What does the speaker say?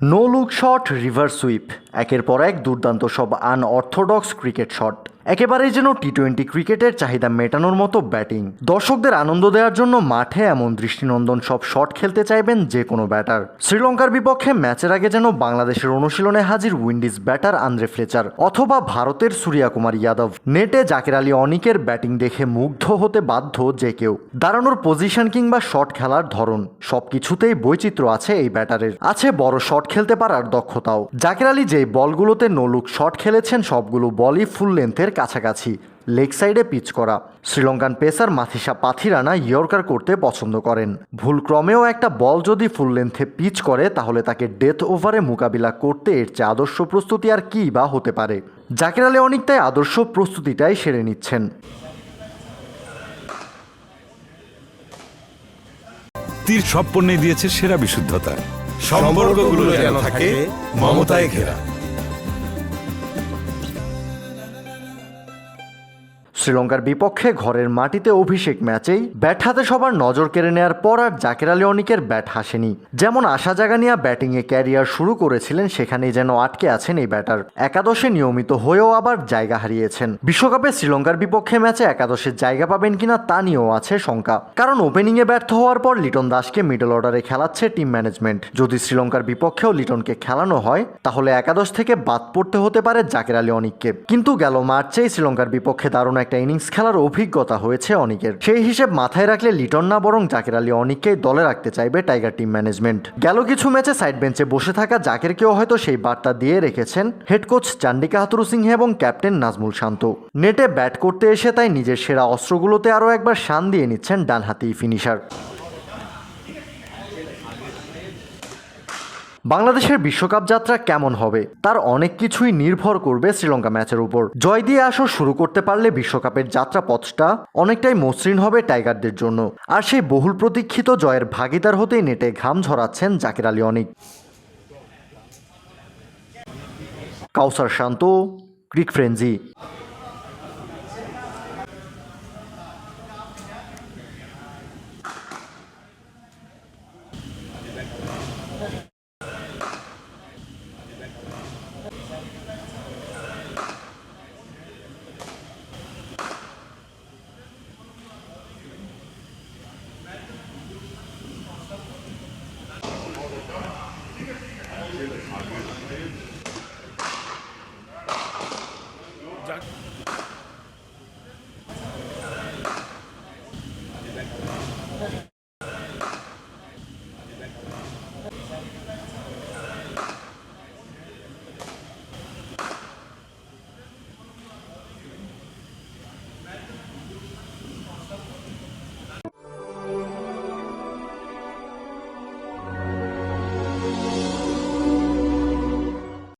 No look shot reverse sweep. একের পর এক দুর্দান্ত সব আনঅর্থোডক্স ক্রিকেট শট। একেবারেই যেন টি টোয়েন্টি ক্রিকেটের চাহিদা মেটানোর মতো ব্যাটিং। দর্শকদের আনন্দ দেওয়ার জন্য মাঠে এমন দৃষ্টিনন্দন সব শট খেলতে চাইবেন যে কোনো ব্যাটার। শ্রীলঙ্কার বিপক্ষে ম্যাচের আগে যেন বাংলাদেশের অনুশীলনে হাজির উইন্ডিজ ব্যাটার আন্দ্রে ফ্লেচার অথবা ভারতের সূর্যা কুমার যাদব। নেটে জাকির আলী অনিকের ব্যাটিং দেখে মুগ্ধ হতে বাধ্য যে কেউ। দাঁড়ানোর পজিশন কিংবা শট খেলার ধরন। সবকিছুতেই বৈচিত্র্য আছে এই ব্যাটারের। আছে বড় শট খেলতে পারার দক্ষতাও। জাকির আলী যেই বলগুলোতে নলুক শট খেলেছেন, সবগুলো বলই ফুল লেন্থের কাছাকাছি, লেগ সাইডে পিচ করা। শ্রীলঙ্কান পেসার মাথিসা পাথিরানা ইয়র্কার করতে পছন্দ করেন। ভুল ক্রমেও একটা বল যদি ফুল লেন্থে পিচ করে, তাহলে তাকে ডেথ ওভারে মোকাবিলা করতে এর চেয়ে আদর্শ প্রস্তুতি আর কী বা হতে পারে? জাকির আলী অনেকটাই আদর্শ প্রস্তুতিটাই সেরে নিচ্ছেন। তীর সব পণ্যে দিয়েছে সেরা বিশুদ্ধতা। সম্পর্কগুলো যেন থাকে মমতায় ঘেরা। শ্রীলঙ্কার বিপক্ষে ঘরের মাটিতে অভিষেক ম্যাচেই ব্যাট হাতে সবার নজর কেড়ে নেয়ার পর আর জাকের আলী অনিকের ব্যাট হাসেনি। যেমন আশা জাগানিয়া ব্যাটিংয়ে ক্যারিয়ার শুরু করেছিলেন, সেখানেই যেন আটকে আছেন এই ব্যাটার। একাদশে নিয়মিত হয়েও আবার জায়গা হারিয়েছেন। বিশ্বকাপে শ্রীলঙ্কার বিপক্ষে ম্যাচে একাদশের জায়গা পাবেন কিনা তা নিয়েও আছে শঙ্কা। কারণ ওপেনিংয়ে ব্যর্থ হওয়ার পর লিটন দাসকে মিডল অর্ডারে খেলাচ্ছে টিম ম্যানেজমেন্ট। যদি শ্রীলঙ্কার বিপক্ষেও লিটনকে খেলানো হয়, তাহলে একাদশ থেকে বাদ পড়তে হতে পারে জাকের আলী অনিককে। কিন্তু গেল মার্চেই শ্রীলঙ্কার বিপক্ষে দারুণ একটা ইনিংস খেলার অভিজ্ঞতা হয়েছে অনিকের। সেই হিসেব মাথায় রাখলে লিটন না, বরং জাকের আলী অনিককেই দলে রাখতে চাইবে টাইগার টিম ম্যানেজমেন্ট। গেল কিছু ম্যাচে সাইড বেঞ্চে বসে থাকা জাকেরকেও হয়তো সেই বার্তা দিয়ে রেখেছেন head coach Chandika Hathurusingha এবং ক্যাপ্টেন নাজমুল শান্ত। নেটে ব্যাট করতে এসে তাই নিজের সেরা অস্ত্রগুলোতে আরও একবার শান দিয়ে নিচ্ছেন ডানহাতি ফিনিশার। বাংলাদেশের বিশ্বকাপ যাত্রা কেমন হবে? তার অনেক কিছুই নির্ভর করবে শ্রীলঙ্কা ম্যাচের উপর। জয় দিয়ে আসর শুরু করতে পারলে বিশ্বকাপের যাত্রা পথটা অনেকটাই মসৃণ হবে টাইগারদের জন্য। আর সেই বহুল প্রতীক্ষিত জয়ের ভাগিদার হতেই নেটে ঘাম ঝরাচ্ছেন Zakir Ali Anik. Kawsar Shanto cric frenzy my goodness.